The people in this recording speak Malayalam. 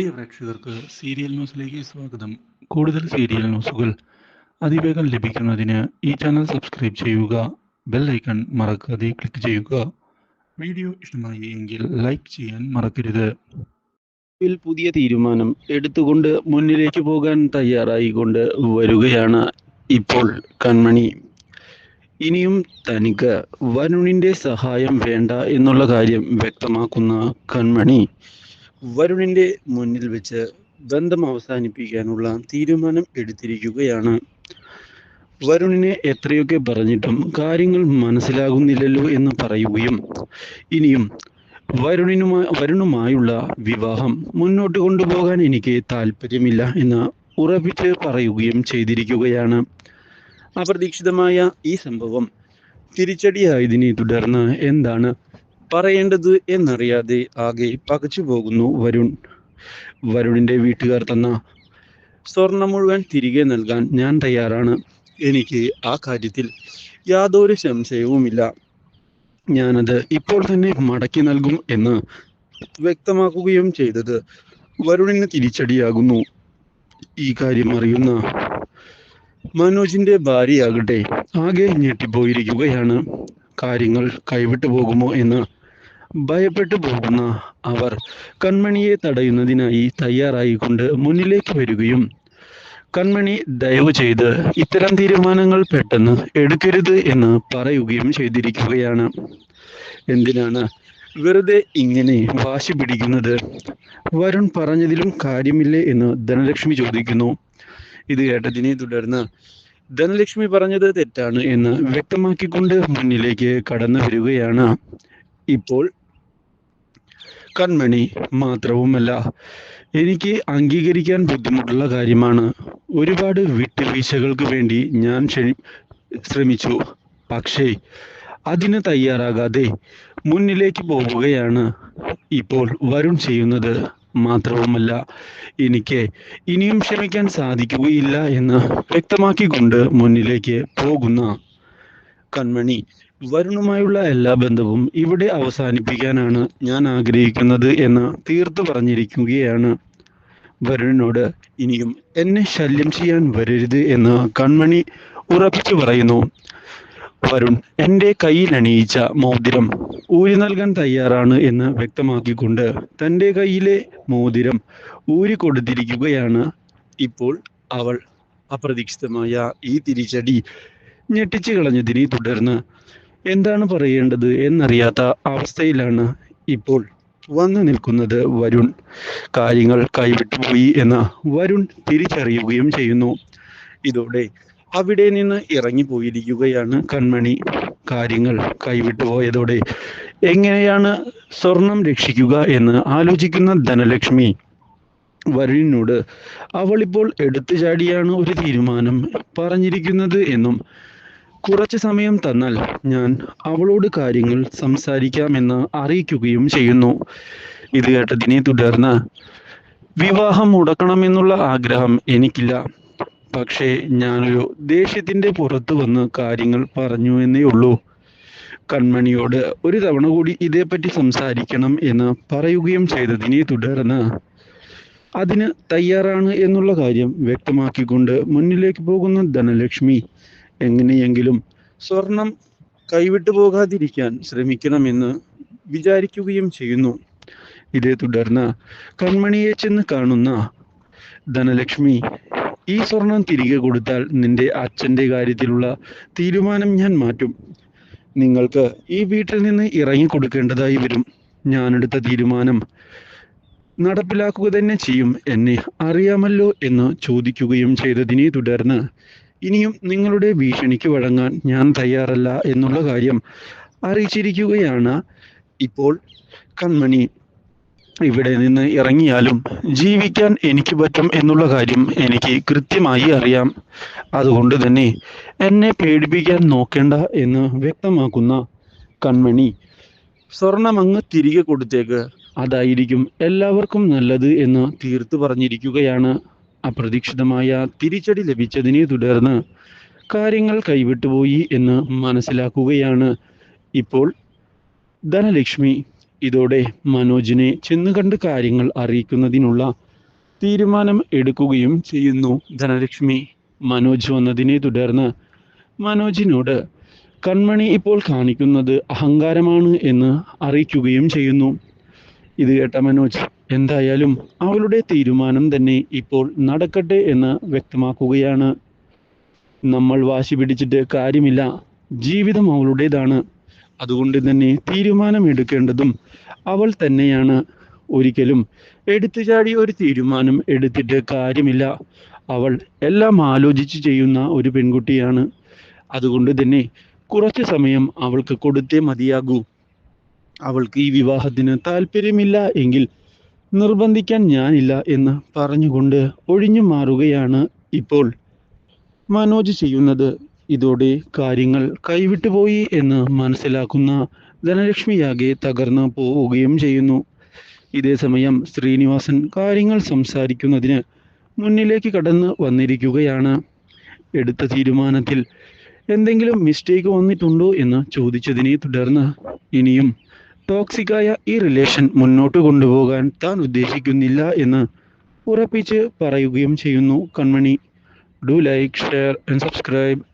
പ്രിയ പ്രേക്ഷകർക്ക് സീരിയൽ ന്യൂസിലേക്ക് സ്വാഗതം. കൂടുതൽ സീരിയൽ ന്യൂസുകൾ അതിവേഗം ലഭിക്കുന്നതിന് ഈ ചാനൽ സബ്സ്ക്രൈബ് ചെയ്യുക ബെൽ ഐക്കൺ മറക്കാതെ ക്ലിക്ക് ചെയ്യുക. വീഡിയോ ഇഷ്ടമായി എങ്കിൽ ലൈക്ക് ചെയ്യാൻ മറക്കരുത്. പുതിയ തീരുമാനം എടുത്തുകൊണ്ട് മുന്നിലേക്ക് പോകാൻ തയ്യാറായിക്കൊണ്ട് വരികയാണ് ഇപ്പോൾ കൺമണി. ഇനിയും തനിക്ക് വരുണിന്റെ സഹായം വേണ്ട എന്നുള്ള കാര്യം വ്യക്തമാക്കുന്ന കൺമണി. വരുണിന്റെ മുന്നിൽ വെച്ച് ബന്ധം അവസാനിപ്പിക്കാനുള്ള തീരുമാനം എടുത്തിരിക്കുകയാണ്. വരുണിനെ എത്രയൊക്കെ പറഞ്ഞിട്ടും കാര്യങ്ങൾ മനസ്സിലാകുന്നില്ലല്ലോ എന്ന് പറയുകയും ഇനിയും വരുണിനുമായി വരുണുമായുള്ള വിവാഹം മുന്നോട്ട് കൊണ്ടുപോകാൻ എനിക്ക് താല്പര്യമില്ല എന്ന് ഉറപ്പിച്ച് പറയുകയും ചെയ്തിരിക്കുകയാണ്. അപ്രതീക്ഷിതമായ ഈ സംഭവം തിരിച്ചടിയായതിനെ തുടർന്ന് എന്താണ് പറയേണ്ടത് എന്നറിയാതെ ആകെ പകച്ചു പോകുന്നു വരുൺ. വരുണിന്റെ വീട്ടുകാർ തന്ന സ്വർണം മുഴുവൻ തിരികെ നൽകാൻ ഞാൻ തയ്യാറാണ്. എനിക്ക് ആ കാര്യത്തിൽ യാതൊരു സംശയവുമില്ല. ഞാനത് ഇപ്പോൾ തന്നെ മടക്കി നൽകും എന്ന് വ്യക്തമാക്കുകയും ചെയ്തത് വരുണിന് തിരിച്ചടിയാകുന്നു. ഈ കാര്യം അറിയുന്ന മനോജിന്റെ ഭാര്യയാകട്ടെ ആകെ ഞെട്ടിപ്പോയിരിക്കുകയാണ്. കാര്യങ്ങൾ കൈവിട്ടു പോകുമോ എന്ന് ഭയപ്പെട്ടു പോകുന്ന അവർ കൺമണിയെ തടയുന്നതിനായി തയ്യാറായിക്കൊണ്ട് മുന്നിലേക്ക് വരികയും കൺമണി ദയവ് ചെയ്ത് ഇത്തരം തീരുമാനങ്ങൾ പെട്ടെന്ന് എടുക്കരുത് എന്ന് പറയുകയും ചെയ്തിരിക്കുകയാണ്. എന്തിനാണ് വെറുതെ ഇങ്ങനെ വാശി പിടിക്കുന്നത്? വരുൺ പറഞ്ഞതിലും കാര്യമില്ലേ എന്ന് ധനലക്ഷ്മി ചോദിക്കുന്നു. ഇത് കേട്ടതിനെ തുടർന്ന് ധനലക്ഷ്മി പറഞ്ഞത് തെറ്റാണ് എന്ന് വ്യക്തമാക്കിക്കൊണ്ട് മുന്നിലേക്ക് കടന്നു വരികയാണ്. ഇപ്പോൾ കൺമണി മാത്രവുമല്ല. എനിക്ക് അംഗീകരിക്കാൻ ബുദ്ധിമുട്ടുള്ള കാര്യമാണ്. ഒരുപാട് വിട്ടുവീഴ്ചകൾക്ക് വേണ്ടി ഞാൻ ക്ഷണി ശ്രമിച്ചു. പക്ഷേ അതിന് തയ്യാറാകാതെ മുന്നിലേക്ക് പോവുകയാണ് ഇപ്പോൾ വരുൺ ചെയ്യുന്നത് മാത്രവുമല്ല. എനിക്ക് ഇനിയും ക്ഷമിക്കാൻ സാധിക്കുകയില്ല എന്ന് വ്യക്തമാക്കിക്കൊണ്ട് മുന്നിലേക്ക് പോകുന്ന കൺമണി വരുണുമായുള്ള എല്ലാ ബന്ധവും ഇവിടെ അവസാനിപ്പിക്കാനാണ് ഞാൻ ആഗ്രഹിക്കുന്നത് എന്ന് തീർത്തു പറഞ്ഞിരിക്കുകയാണ്. വരുണിനോട് ഇനിയും എന്നെ ശല്യം ചെയ്യാൻ വരരുത് എന്ന് കൺമണി ഉറപ്പിച്ചു പറയുന്നു. വരുൺ എന്റെ കയ്യിൽ അണിയിച്ച മോതിരം ഊരി നൽകാൻ തയ്യാറാണ് എന്ന് വ്യക്തമാക്കിക്കൊണ്ട് തന്റെ കയ്യിലെ മോതിരം ഊരി കൊടുത്തിരിക്കുകയാണ്. ഇപ്പോൾ അവൾ അപ്രതീക്ഷിതമായ ഈ തിരിച്ചടി ഞെട്ടിച്ചു കളഞ്ഞതിനെ തുടർന്ന്. എന്താണ് പറയേണ്ടത് എന്നറിയാത്ത അവസ്ഥയിലാണ് ഇപ്പോൾ വന്നു നിൽക്കുന്നത് വരുൺ. കാര്യങ്ങൾ കൈവിട്ടുപോയി എന്ന വരുൺ തിരിച്ചറിയുകയും ചെയ്യുന്നു. ഇതോടെ അവിടെ നിന്ന് ഇറങ്ങിപ്പോയിരിക്കുകയാണ് കൺമണി. കാര്യങ്ങൾ കൈവിട്ടുപോയതോടെ എങ്ങനെയാണ് സ്വർണം രക്ഷിക്കുക എന്ന് ആലോചിക്കുന്ന ധനലക്ഷ്മി വരുണിനോട് അവളിപ്പോൾ എടുത്തു ചാടിയാണ് ഒരു തീരുമാനം പറഞ്ഞിരിക്കുന്നത് എന്നും കുറച്ച് സമയം തന്നാൽ ഞാൻ അവളോട് കാര്യങ്ങൾ സംസാരിക്കാമെന്ന് അറിയിക്കുകയും ചെയ്യുന്നു. ഇത് കേട്ടതിനെ തുടർന്ന് വിവാഹം മുടക്കണമെന്നുള്ള ആഗ്രഹം എനിക്കില്ല. പക്ഷേ ഞാനൊരു ദേഷ്യത്തിന്റെ പുറത്ത് വന്ന് കാര്യങ്ങൾ പറഞ്ഞു എന്നേ ഉള്ളൂ. കൺമണിയോട് ഒരു തവണ കൂടി ഇതേപ്പറ്റി സംസാരിക്കണം എന്ന് പറയുകയും ചെയ്തതിനെ തുടർന്ന് അതിന് തയ്യാറാണ് എന്നുള്ള കാര്യം വ്യക്തമാക്കിക്കൊണ്ട് മുന്നിലേക്ക് പോകുന്ന ധനലക്ഷ്മി എങ്ങനെയെങ്കിലും സ്വർണം കൈവിട്ടു പോകാതിരിക്കാൻ ശ്രമിക്കണമെന്ന് വിചാരിക്കുകയും ചെയ്യുന്നു. ഇതേ തുടർന്ന് കൺമണിയെ ചെന്ന് കാണുന്ന ധനലക്ഷ്മി ഈ സ്വർണം തിരികെ കൊടുത്താൽ നിന്റെ അച്ഛന്റെ കാര്യത്തിലുള്ള തീരുമാനം ഞാൻ മാറ്റും. നിങ്ങൾക്ക് ഈ വീട്ടിൽ നിന്ന് ഇറങ്ങി കൊടുക്കേണ്ടതായി വരും. ഞാനെടുത്ത തീരുമാനം നടപ്പിലാക്കുക തന്നെ ചെയ്യും. എന്നെ അറിയാമല്ലോ എന്ന് ചോദിക്കുകയും ചെയ്തതിനെ തുടർന്ന് ഇനിയും നിങ്ങളുടെ ഭീഷണിക്ക് വഴങ്ങാൻ ഞാൻ തയ്യാറല്ല എന്നുള്ള കാര്യം അറിയിച്ചിരിക്കുകയാണ്. ഇപ്പോൾ കൺമണി ഇവിടെ നിന്ന് ഇറങ്ങിയാലും ജീവിക്കാൻ എനിക്ക് പറ്റും എന്നുള്ള കാര്യം എനിക്ക് കൃത്യമായി അറിയാം. അതുകൊണ്ട് തന്നെ എന്നെ പേടിപ്പിക്കാൻ നോക്കേണ്ട എന്ന് വ്യക്തമാക്കുന്ന കൺമണി സ്വർണമങ്ങ് തിരികെ കൊടുത്തേക്ക്. അതായിരിക്കും എല്ലാവർക്കും നല്ലത് എന്ന് തീർത്തു പറഞ്ഞിരിക്കുകയാണ്. അപ്രതീക്ഷിതമായ തിരിച്ചടി ലഭിച്ചതിനെ തുടർന്ന് കാര്യങ്ങൾ കൈവിട്ടുപോയി എന്ന് മനസ്സിലാക്കുകയാണ്. ഇപ്പോൾ ധനലക്ഷ്മി ഇതോടെ മനോജിനെ ചെന്ന് കണ്ട് കാര്യങ്ങൾ അറിയിക്കുന്നതിനുള്ള തീരുമാനം എടുക്കുകയും ചെയ്യുന്നു. ധനലക്ഷ്മി മനോജ് വന്നതിനെ തുടർന്ന് മനോജിനോട് കൺമണി ഇപ്പോൾ കാണിക്കുന്നത് അഹങ്കാരമാണ് എന്ന് അറിയിക്കുകയും ചെയ്യുന്നു. ഇത് കേട്ട മനോജ്. എന്തായാലും അവളുടെ തീരുമാനം തന്നെ ഇപ്പോൾ നടക്കട്ടെ എന്ന് വ്യക്തമാക്കുകയാണ്. നമ്മൾ വാശി പിടിച്ചിട്ട് കാര്യമില്ല. ജീവിതം അവളുടേതാണ്. അതുകൊണ്ട് തന്നെ തീരുമാനം എടുക്കേണ്ടതും അവൾ തന്നെയാണ്. ഒരിക്കലും എടുത്തു ചാടി ഒരു തീരുമാനം എടുത്തിട്ട് കാര്യമില്ല. അവൾ എല്ലാം ആലോചിച്ച് ചെയ്യുന്ന ഒരു പെൺകുട്ടിയാണ്. അതുകൊണ്ട് തന്നെ കുറച്ച് സമയം അവൾക്ക് കൊടുത്തേ മതിയാകൂ. അവൾക്ക് ഈ വിവാഹത്തിന് താല്പര്യമില്ല എങ്കിൽ നിർബന്ധിക്കാൻ ഞാനില്ല എന്ന് പറഞ്ഞുകൊണ്ട് ഒഴിഞ്ഞു മാറുകയാണ് ഇപ്പോൾ. മനോജ് ചെയ്യുന്നത് ഇതോടെ കാര്യങ്ങൾ കൈവിട്ടുപോയി എന്ന് മനസ്സിലാക്കുന്ന ധനലക്ഷ്മിയാകെ തകർന്നു പോവുകയും ചെയ്യുന്നു. ഇതേസമയം ശ്രീനിവാസൻ കാര്യങ്ങൾ സംസാരിക്കുന്നതിന് മുന്നിലേക്ക് കടന്ന് വന്നിരിക്കുകയാണ്. എടുത്ത തീരുമാനത്തിൽ എന്തെങ്കിലും മിസ്റ്റേക്ക് വന്നിട്ടുണ്ടോ എന്ന് ചോദിച്ചതിനെ തുടർന്ന് ഇനിയും ടോക്സിക്കായ ഈ റിലേഷൻ മുന്നോട്ട് കൊണ്ടുപോകാൻ താൻ ഉദ്ദേശിക്കുന്നില്ല എന്ന് ഉറപ്പിച്ച് പറയുകയും ചെയ്യുന്നു Kanmani. Do like share and subscribe